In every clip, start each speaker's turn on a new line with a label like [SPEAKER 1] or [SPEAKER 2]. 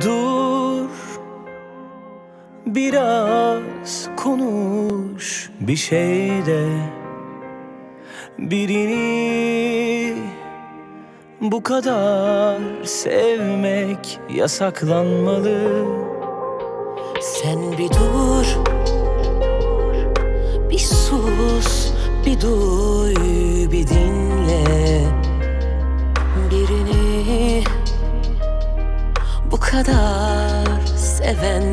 [SPEAKER 1] Dur Biraz konuş bir şey de Birini bu kadar sevmek yasaklanmalı.
[SPEAKER 2] Sen bir dur Bir sus Bir duy Seven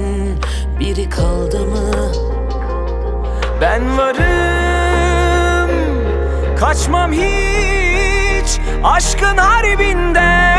[SPEAKER 2] Biri kaldı mı?
[SPEAKER 1] Ben varım. Kaçmam hiç Aşkın harbinden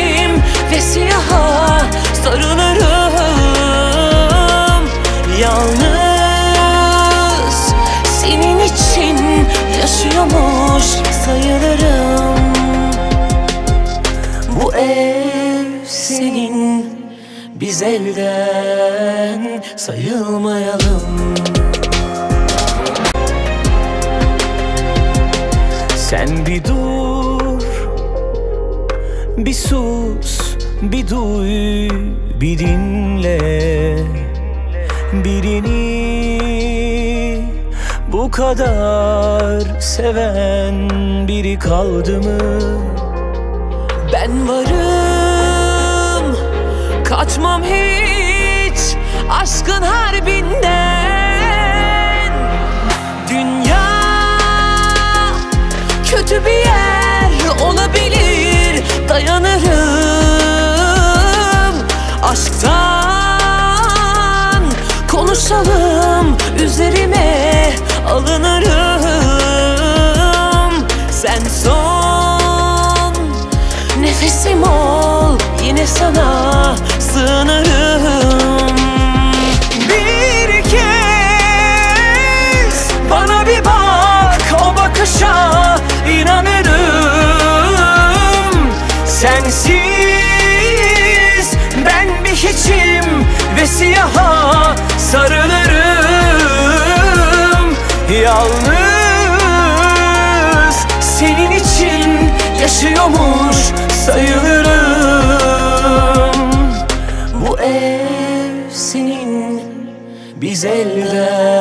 [SPEAKER 2] ev senin Biz elden sayılmayalım
[SPEAKER 1] Sen bir dur Bir sus Bir duy Bir dinle Birini bu kadar seven biri kaldı mı?
[SPEAKER 2] Ben varım. Kaçmam hiç Aşkın harbinden. Dünya Kötü bir yer olabilir. Dayanırım. Aşktan Konuşalım
[SPEAKER 1] Sensiz ben bir hiçim? Ve siyaha sarılırım. Yalnız senin için yaşıyormuş sayılırım.
[SPEAKER 2] Bu ev senin Biz elden